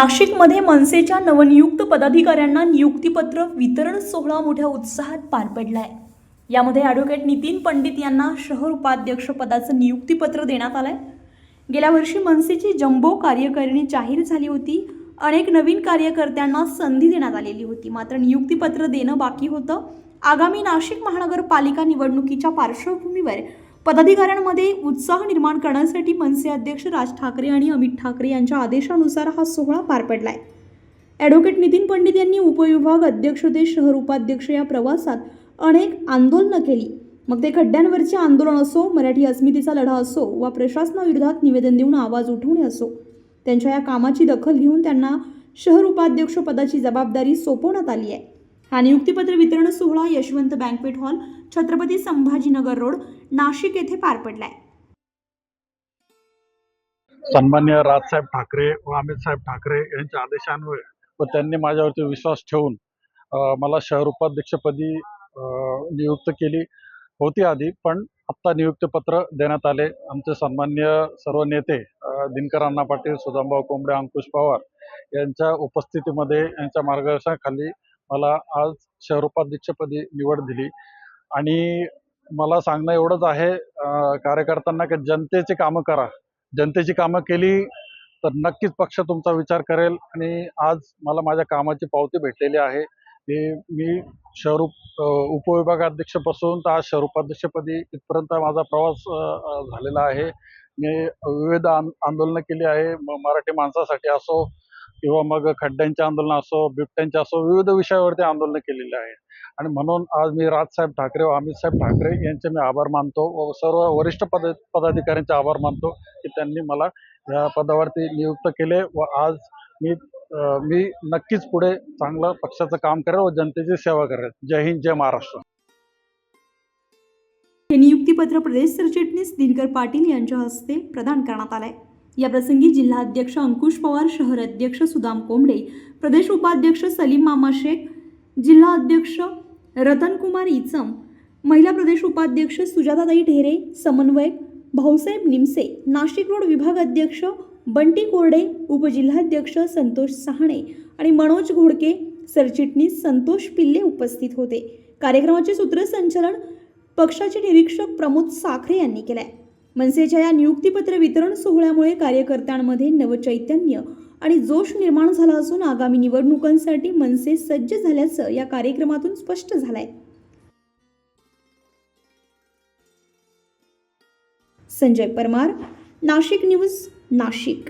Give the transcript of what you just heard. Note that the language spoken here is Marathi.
नाशिकमध्ये मनसेच्या नवनियुक्त पदाधिकाऱ्यांना नियुक्तीपत्र वितरण सोहळा मोठ्या उत्साहात पार पडला आहे यामध्ये ॲडव्होकेट नितीन पंडित यांना शहर उपाध्यक्ष पदाचं नियुक्तीपत्र देण्यात आलं आहे गेल्या वर्षी मनसेची जम्बो कार्यकारिणी जाहीर झाली होती. अनेक नवीन कार्यकर्त्यांना संधी देण्यात आलेली होती. मात्र नियुक्तीपत्र देणं बाकी होतं. आगामी नाशिक महानगरपालिका निवडणुकीच्या पार्श्वभूमीवर पदाधिकाऱ्यांमध्ये उत्साह निर्माण करण्यासाठी मनसे अध्यक्ष राज ठाकरे आणि अमित ठाकरे यांच्या आदेशानुसार हा सोहळा पार पडला आहे ॲडव्होकेट नितीन पंडित यांनी उपविभाग अध्यक्ष ते शहर उपाध्यक्ष या प्रवासात अनेक आंदोलनं केली. मग ते खड्ड्यांवरचे आंदोलन असो मराठी अस्मितेचा लढा असो वा प्रशासनाविरोधात निवेदन देऊन आवाज उठवणे असो त्यांच्या या कामाची दखल घेऊन त्यांना शहर उपाध्यक्ष पदाची जबाबदारी सोपवण्यात आली आहे. हा नियुक्तीपत्र वितरण सोहळा Yashwant banquet hall Chhatrapati Sambhajinagar road Nashik येथे पार पडलाय. सन्मान्य राजसाहेब ठाकरे व अमित साहेब ठाकरे यांच्या आदेशान्वये व त्यांनी माझ्यावरती विश्वास ठेवून मला शहर उपाध्यक्षपदी नियुक्त केली होती आधी पण आत्ता नियुक्तीपत्र देण्यात आले. आमचे सन्मान्य सर्व नेते दिनकर अण्णा पाटील सुदामभाऊ कोंबडे अंकुश पवार यांच्या उपस्थितीमध्ये यांच्या मार्गदर्शनाखाली मला आज शहर उपाध्यक्षपदी निवड दिली. आणि मला सांगणं एवढंच आहे कार्यकर्त्यांना की जनतेची कामं करा. जनतेची कामं केली तर नक्कीच पक्ष तुमचा विचार करेल आणि आज मला माझ्या कामाची पावती भेटलेली आहे. हे मी शहर उपविभागाध्यक्षपासून तर आज शहर उपाध्यक्षपदी इथपर्यंत माझा प्रवास झालेला आहे. मी विविध आंदोलनं केली आहे. म मराठी माणसासाठी असो किंवा मग खड्ड्यांचे आंदोलन असो बिबट्यांचे असो विविध विषयावरती आंदोलनं केलेली आहे. आणि म्हणून आज मी राजसाहेब ठाकरे व अमित साहेब ठाकरे यांचे मी आभार मानतो व सर्व वरिष्ठ पद पदाधिकाऱ्यांचे आभार मानतो की त्यांनी मला या पदावरती नियुक्त केले व आज मी मी नक्कीच पुढे चांगलं पक्षाचं काम करेल व जनतेची सेवा करेल. जय हिंद जय महाराष्ट्र. हे नियुक्तीपत्र प्रदेश सरचिटणीस दिनकर पाटील यांच्या हस्ते प्रदान करण्यात आलंय. याप्रसंगी जिल्हाध्यक्ष अंकुश पवार शहर अध्यक्ष सुदाम कोंबडे प्रदेश उपाध्यक्ष सलीम मामा शेख जिल्हा अध्यक्ष रतनकुमार इचम महिला प्रदेश उपाध्यक्ष सुजाताताई ढेरे समन्वयक भाऊसाहेब निमसे नाशिक रोड विभाग अध्यक्ष बंटी कोरडे उपजिल्हाध्यक्ष संतोष सहाणे आणि मनोज घोडके सरचिटणीस संतोष पिल्ले उपस्थित होते. कार्यक्रमाचे सूत्रसंचालन पक्षाचे निरीक्षक प्रमोद साखरे यांनी केलंय. मनसेच्या या नियुक्तीपत्र वितरण सोहळ्यामुळे कार्यकर्त्यांमध्ये नवचैतन्य आणि जोश निर्माण झाला असून आगामी निवडणुकांसाठी मनसे सज्ज झाल्याचं या कार्यक्रमातून स्पष्ट झालंय. संजय परमार नाशिक न्यूज नाशिक.